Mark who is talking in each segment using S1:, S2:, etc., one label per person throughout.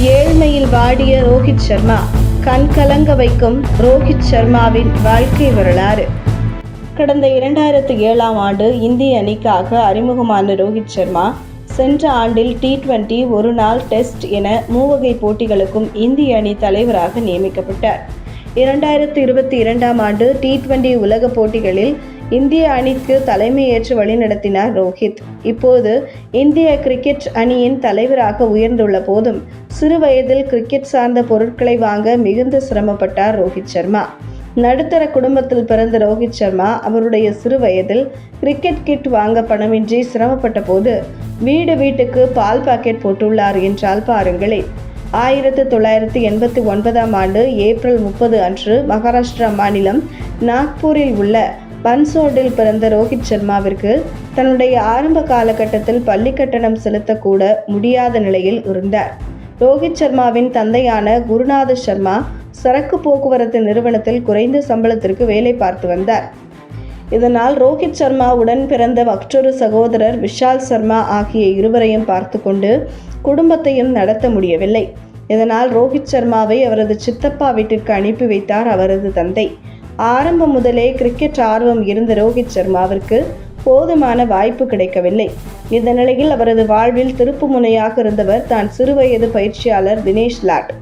S1: ஏழ்மையில் வாடிய ரோஹித் சர்மா கண் கலங்க வைக்கும் ரோஹித் சர்மாவின் வாழ்க்கை வரலாறு. கடந்த இரண்டாயிரத்து ஏழாம் ஆண்டு இந்திய அணிக்காக அறிமுகமான ரோஹித் சர்மா சென்ற ஆண்டில் டி டுவெண்டி ஒரு நாள் டெஸ்ட் என மூவகை போட்டிகளுக்கும் இந்திய அணி தலைவராக நியமிக்கப்பட்டார். இரண்டாயிரத்து இருபத்தி இரண்டாம் ஆண்டு டி டுவெண்டி உலக போட்டிகளில் இந்திய அணிக்கு தலைமையேற்று வழிநடத்தினார் ரோஹித். இப்போது இந்திய கிரிக்கெட் அணியின் தலைவராக உயர்ந்துள்ள போதும் சிறு வயதில் கிரிக்கெட் சார்ந்த பொருட்களை வாங்க மிகுந்த சிரமப்பட்டார் ரோஹித் சர்மா. நடுத்தர குடும்பத்தில் பிறந்த ரோஹித் சர்மா அவருடைய சிறு வயதில் கிரிக்கெட் கிட் வாங்க பணமின்றி சிரமப்பட்ட போது வீடு வீட்டுக்கு பால் பாக்கெட் போட்டுள்ளார் என்றால் பாருங்களேன் ஆயிரத்து தொள்ளாயிரத்து எண்பத்தி ஒன்பதாம் ஆண்டு ஏப்ரல் முப்பது அன்று மகாராஷ்டிரா மாநிலம் நாக்பூரில் உள்ள பன்சோர்டில் பிறந்த ரோஹித் சர்மாவிற்கு தன்னுடைய ஆரம்ப காலகட்டத்தில் பள்ளி கட்டணம் செலுத்தக்கூட முடியாத நிலையில் இருந்தார். ரோஹித் சர்மாவின் தந்தையான குருநாத சர்மா சரக்கு போக்குவரத்து நிறுவனத்தில் குறைந்த சம்பளத்திற்கு வேலை பார்த்து வந்தார். இதனால் ரோஹித் சர்மாவுடன் பிறந்த மற்றொரு சகோதரர் விஷால் சர்மா ஆகிய இருவரையும் பார்த்து கொண்டு குடும்பத்தையும் நடத்த முடியவில்லை. இதனால் ரோஹித் சர்மாவை அவரது சித்தப்பா வீட்டிற்கு அனுப்பி வைத்தார் அவரது தந்தை. ஆரம்பம் முதலே கிரிக்கெட் ஆர்வம் இருந்த ரோஹித் சர்மாவிற்கு போதுமான வாய்ப்பு கிடைக்கவில்லை. இந்த நிலையில் அவரது வாழ்வில் திருப்பு முனையாக இருந்தவர் தான் சிறுவயது பயிற்சியாளர் தினேஷ் லாட்.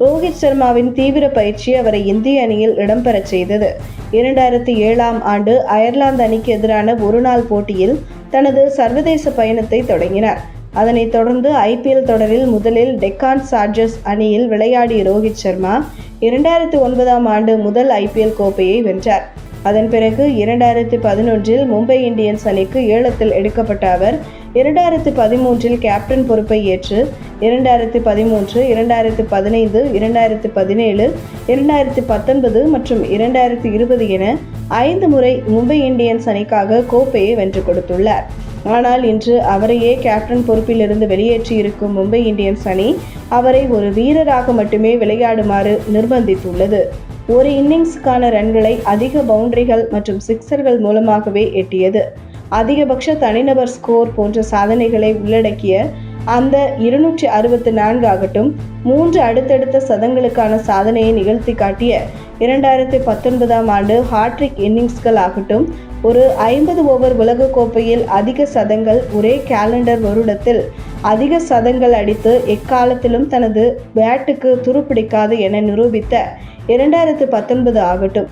S1: ரோஹித் சர்மாவின் தீவிர பயிற்சி அவரை இந்திய அணியில் இடம்பெறச் செய்தது. இரண்டாயிரத்தி ஏழாம் ஆண்டு அயர்லாந்து அணிக்கு எதிரான ஒருநாள் போட்டியில் தனது சர்வதேச பயணத்தை தொடங்கினார். அதனைத் தொடர்ந்து ஐபிஎல் தொடரில் முதலில் டெக்கான் சார்ஜர்ஸ் அணியில் விளையாடிய ரோஹித் சர்மா இரண்டாயிரத்து ஒன்பதாம் ஆண்டு முதல் ஐபிஎல் கோப்பையை வென்றார். அதன் பிறகு இரண்டாயிரத்தி பதினொன்றில் மும்பை இந்தியன்ஸ் அணிக்கு ஏலத்தில் எடுக்கப்பட்ட அவர் இரண்டாயிரத்து பதிமூன்றில் கேப்டன் பொறுப்பை ஏற்று இரண்டாயிரத்து பதிமூன்று இரண்டாயிரத்து பதினைந்து இரண்டாயிரத்து பதினேழு இரண்டாயிரத்து பத்தொன்பது மற்றும் இரண்டாயிரத்து இருபது என ஐந்து முறை மும்பை இந்தியன்ஸ் அணிக்காக கோப்பையை வென்று கொடுத்துள்ளார். ஆனால் இன்று அவரையே கேப்டன் பொறுப்பிலிருந்து வெளியேற்றி இருக்கும் மும்பை இந்தியன்ஸ் அணி அவரை ஒரு வீரராக மட்டுமே விளையாடுமாறு நிர்பந்தித்துள்ளது. ஒரு இன்னிங்ஸுக்கான ரன்களை அதிக பவுண்டரிகள் மற்றும் சிக்சர்கள் மூலமாகவே எட்டியது. அதிகபட்ச தனிநபர் ஸ்கோர் போன்ற சாதனைகளை உள்ளடக்கிய அந்த இருநூற்றி அறுபத்தி நான்கு ஆகட்டும் மூன்று அடுத்தடுத்த சதங்களுக்கான சாதனையை நிகழ்த்தி காட்டிய இரண்டாயிரத்தி பத்தொன்பதாம் ஆண்டு ஹாட்ரிக் இன்னிங்ஸ்கள் ஆகட்டும் ஒரு ஐம்பது ஓவர் உலகக்கோப்பையில் அதிக சதங்கள் ஒரே கேலண்டர் வருடத்தில் அதிக சதங்கள் அடித்து எக்காலத்திலும் தனது பேட்டுக்கு துருப்பிடிக்காது என நிரூபித்த இரண்டாயிரத்து பத்தொன்பது ஆகட்டும்.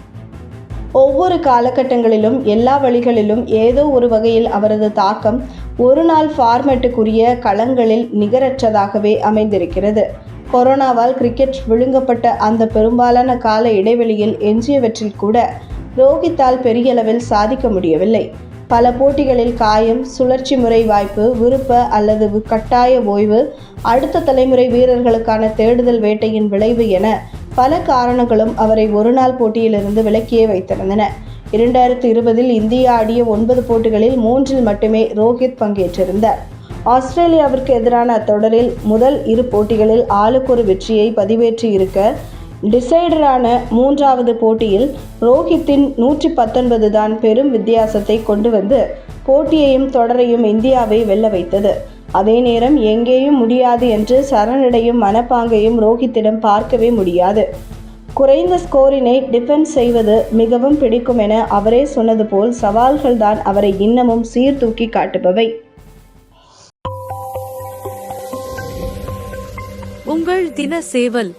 S1: ஒவ்வொரு காலகட்டங்களிலும் எல்லா வழிகளிலும் ஏதோ ஒரு வகையில் அவரது தாக்கம் ஒரு நாள் ஃபார்மேட்டுக்குரிய களங்களில் நிகரற்றதாகவே அமைந்திருக்கிறது. கொரோனாவால் கிரிக்கெட் விழுங்கப்பட்ட அந்த பெரும்பாலான கால இடைவெளியில் எஞ்சியவற்றில் கூட ரோஹித்தால் பெரியளவில் சாதிக்க முடியவில்லை. பல போட்டிகளில் காயம் சுழற்சி முறை வாய்ப்பு விருப்ப அல்லது கட்டாய ஓய்வு அடுத்த தலைமுறை வீரர்களுக்கான தேடுதல் வேட்டையின் விளைவு என பல காரணங்களும் அவரை ஒருநாள் போட்டியிலிருந்து விலக்கியே வைத்திருந்தன. இரண்டாயிரத்து இருபதில் இந்தியா ஆடிய ஒன்பது போட்டிகளில் மூன்றில் மட்டுமே ரோஹித் பங்கேற்றிருந்தார். ஆஸ்திரேலியாவிற்கு எதிரான அத்தொடரில் முதல் இரு போட்டிகளில் ஆளுக்கொரு வெற்றியை பதிவேற்றி இருக்க டிசைடரான மூன்றாவது போட்டியில் ரோஹித்தின் நூற்றி பத்தொன்பது தான் பெரும் வித்தியாசத்தை கொண்டு வந்து போட்டியையும் தொடரையும் இந்தியாவை வெல்ல வைத்தது. அதே நேரம் எங்கேயும் முடியாது என்று சரணடையும் மனப்பாங்கையும் ரோஹித்திடம் பார்க்கவே முடியாது. குறைந்த ஸ்கோரினை டிஃபென்ஸ் செய்வது மிகவும் பிடிக்கும் என அவரே சொன்னது போல் சவால்கள்தான் அவரை இன்னமும் சீர்தூக்கி காட்டுபவை.
S2: உங்கள் தின சேவல்